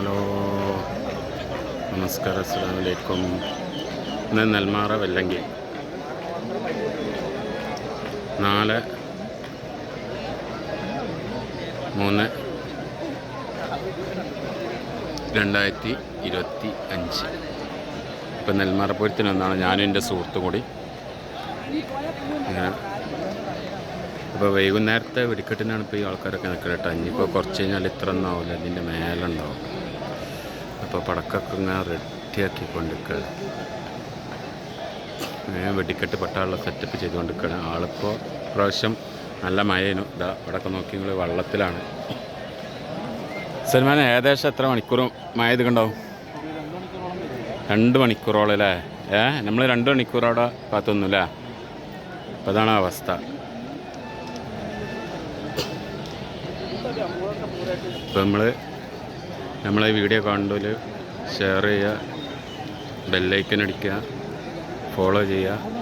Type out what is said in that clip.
Hello. നമസ്കാരം. അസ്സാം വലൈക്കും ഇന്ന് നെൽമാറ വെല്ലങ്കി. നാല്. മൂന്ന്. രണ്ടായിരത്തി ഇരുപത്തി അഞ്ച്. ഇപ്പം നെൽമാറ പൂരത്തിനൊന്നാണ് ഞാനും എന്റെ സുഹൃത്തും കൂടി. ഇപ്പോൾ വൈകുന്നേരത്തെ വെടിക്കെട്ടിനാണ് ഇപ്പോൾ ഈ ആൾക്കാരൊക്കെ നിൽക്കുന്നത് കേട്ടോ. ഇനിയിപ്പോൾ കുറച്ച് കഴിഞ്ഞാൽ ഇത്ര ഒന്നാവില്ല. ഇതിന്റെ മേലുണ്ടാവും അപ്പോൾ പടക്കൊക്കെ ഇങ്ങനെ റെഡിയാക്കിക്കൊണ്ട് കൊണ്ടിരിക്കുകയാണ് വെടിക്കെട്ട് പെട്ടാനുള്ള സെറ്റപ്പ് ചെയ്തുകൊണ്ടിരിക്കുകയാണ്. ആളിപ്പോൾ പ്രാവശ്യം നല്ല മഴയേനു ഇതാ പടക്കം നോക്കി നിങ്ങൾ വള്ളത്തിലാണ്. സൽമാൻ ഏകദേശം എത്ര മണിക്കൂറും മഴ ഇത് കണ്ടാവും രണ്ട് മണിക്കൂറോളം അല്ലേ? ഏ നമ്മൾ രണ്ട് മണിക്കൂർ അവിടെ കാത്തൊന്നുമില്ല അപ്പോൾ അതാണ് അവസ്ഥ. ഇപ്പം നമ്മൾ നമ്മളെ വീഡിയോ കാണുമ്പോൾ ഷെയർ ചെയ്യുക ബെല്ലൈക്കൻ അടിക്കുക ഫോളോ ചെയ്യുക.